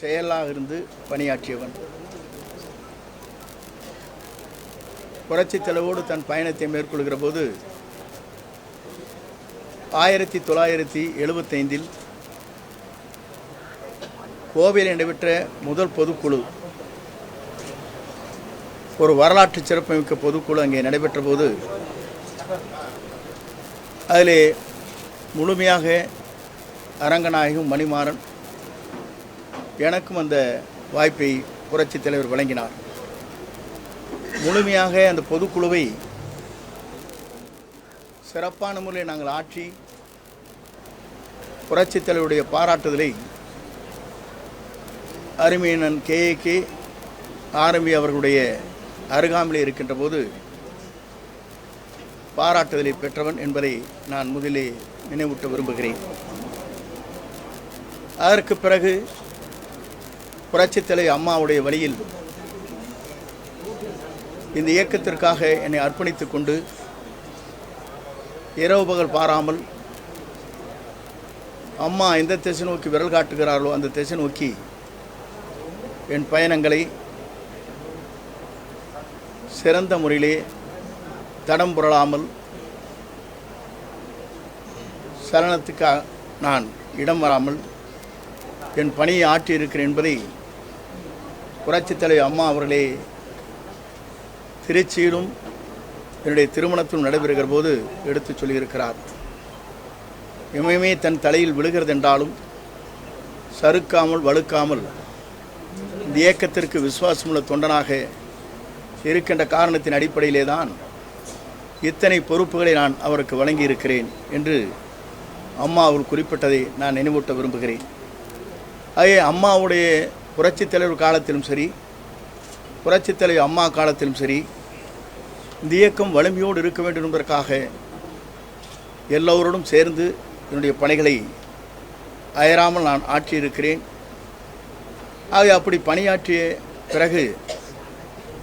செயலாக இருந்து பணியாற்றியவன். புரட்சித் தலைவோடு தன் பயணத்தை மேற்கொள்கிற போது ஆயிரத்தி தொள்ளாயிரத்தி எழுபத்தைந்தில் கோவையில் நடைபெற்ற முதல் பொதுக்குழு ஒரு வரலாற்று சிறப்புமிக்க பொதுக்குழு அங்கே நடைபெற்ற போது அதிலே முழுமையாக அரங்கநாயகம் மணிமாறன் எனக்கும் அந்த வாய்ப்பை புரட்சித் தலைவர் வழங்கினார். முழுமையாக அந்த பொதுக்குழுவை சிறப்பான முறையில் நாங்கள் ஆற்றி புரட்சி தலைவருடைய பாராட்டுதலை அருமையனன் கே. கே. ஆரம்பி அவர்களுடைய அருகாமையில் இருக்கின்ற போது பாராட்டுதலை பெற்றவன் என்பதை நான் முதலே நினைவூட்ட விரும்புகிறேன். அதற்கு பிறகு புரட்சித்தலை அம்மாவுடைய வழியில் இந்த இயக்கத்திற்காக என்னை அர்ப்பணித்துக் கொண்டு இரவு பகல் பாராமல் அம்மா எந்த திசை நோக்கி விரல் காட்டுகிறார்களோ அந்த திசை நோக்கி என் பயணங்களை சிறந்த முறையிலே தடம் புரளாமல் சலனத்துக்காக நான் இடம் வராமல் என் பணியை ஆற்றியிருக்கிறேன் என்பதை புரட்சித் தலைவர் அம்மா அவர்களே திருச்சியிலும் என்னுடைய திருமணத்திலும் நடைபெறுகிற போது எடுத்துச் சொல்லியிருக்கிறார். இமயமே தன் தலையில் விழுகிறது என்றாலும் சறுக்காமல் வழுக்காமல் இந்த இயக்கத்திற்கு விசுவாசமுள்ள தொண்டனாக இருக்கின்ற காரணத்தின் அடிப்படையிலே தான் இத்தனை பொறுப்புகளை நான் அவருக்கு வழங்கியிருக்கிறேன் என்று அம்மா அவர் குறிப்பிட்டதை நான் நினைவூட்ட விரும்புகிறேன். அதே அம்மாவுடைய புரட்சித் தலைவர் காலத்திலும் சரி புரட்சித் தலைவர் அம்மா காலத்திலும் சரி இந்த இயக்கம் வலிமையோடு இருக்க வேண்டும் என்பதற்காக எல்லோரோடும் சேர்ந்து என்னுடைய பணிகளை அயராமல் நான் ஆற்றியிருக்கிறேன். ஆகவே அப்படி பணியாற்றிய பிறகு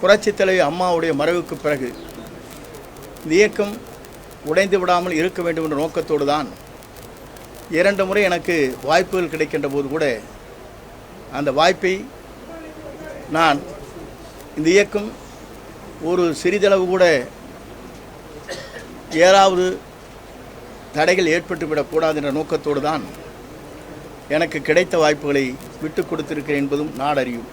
புரட்சித் தலைவர் அம்மாவுடைய மறைவுக்கு பிறகு இந்த இயக்கம் உடைந்து விடாமல் இருக்க வேண்டும் என்ற நோக்கத்தோடு தான் இரண்டு முறை எனக்கு வாய்ப்புகள் கிடைக்கின்ற போது கூட அந்த வாய்ப்பை நான் இந்த இயக்கம் ஒரு சிறிதளவு கூட ஏதாவது தடைகள் ஏற்பட்டுவிடக்கூடாது என்ற நோக்கத்தோடு தான் எனக்கு கிடைத்த வாய்ப்புகளை விட்டு கொடுத்திருக்கிறேன் என்பதும் நாடறியும்.